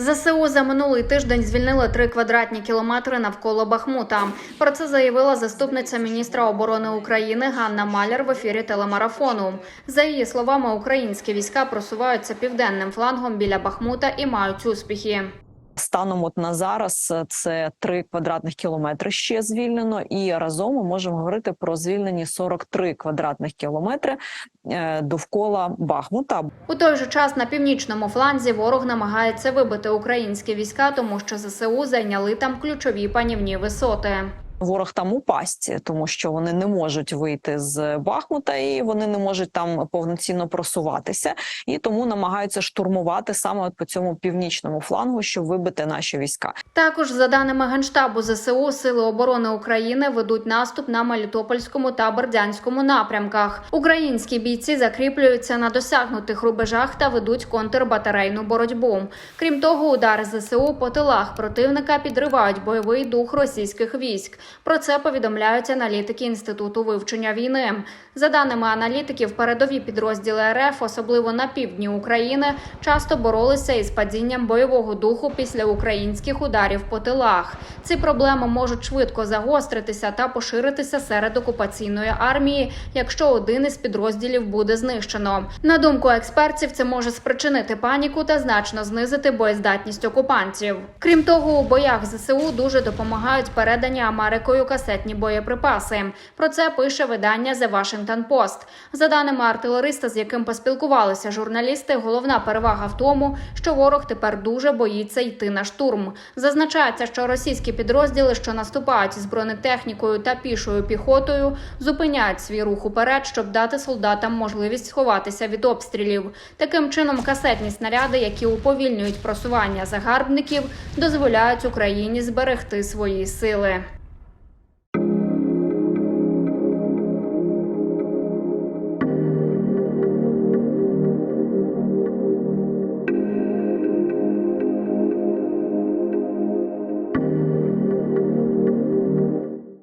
ЗСУ за минулий тиждень звільнили три квадратні кілометри навколо Бахмута. Про це заявила заступниця міністра оборони України Ганна Маляр в ефірі телемарафону. За її словами, українські війська просуваються південним флангом біля Бахмута і мають успіхи. Станом от на зараз е, це 3 квадратних кілометри ще звільнено, і разом ми можемо говорити про звільнені 43 квадратних кілометри е, довкола Бахмута. У той же час на північному фланзі ворог намагається вибити українські війська, тому що ЗСУ зайняли там ключові панівні висоти. Ворог там у пастці, тому що вони не можуть вийти з Бахмута і вони не можуть там повноцінно просуватися, і тому намагаються штурмувати саме от по цьому північному флангу, щоб вибити наші війська. Також, за даними Генштабу ЗСУ, Сили оборони України ведуть наступ на Мелітопольському та Бердянському напрямках. Українські бійці закріплюються на досягнутих рубежах та ведуть контрбатарейну боротьбу. Крім того, удари ЗСУ по тилах противника підривають бойовий дух російських військ. Про це повідомляють аналітики Інституту вивчення війни. За даними аналітиків, передові підрозділи РФ, особливо на півдні України, часто боролися із падінням бойового духу після українських ударів по тилах. Ці проблеми можуть швидко загостритися та поширитися серед окупаційної армії, якщо один із підрозділів буде знищено. На думку експертів, це може спричинити паніку та значно знизити боєздатність окупантів. Крім того, у боях ЗСУ дуже допомагають передані Америкою касетні боєприпаси. Про це пише видання The Washington Post. За даними артилериста, з яким поспілкувалися журналісти, головна перевага в тому, що ворог тепер дуже боїться йти на штурм. Зазначається, що російські підрозділи, що наступають з бронетехнікою та пішою піхотою, зупиняють свій рух уперед, щоб дати солдатам можливість сховатися від обстрілів. Таким чином, касетні снаряди, які уповільнюють просування загарбників, дозволяють Україні зберегти свої сили.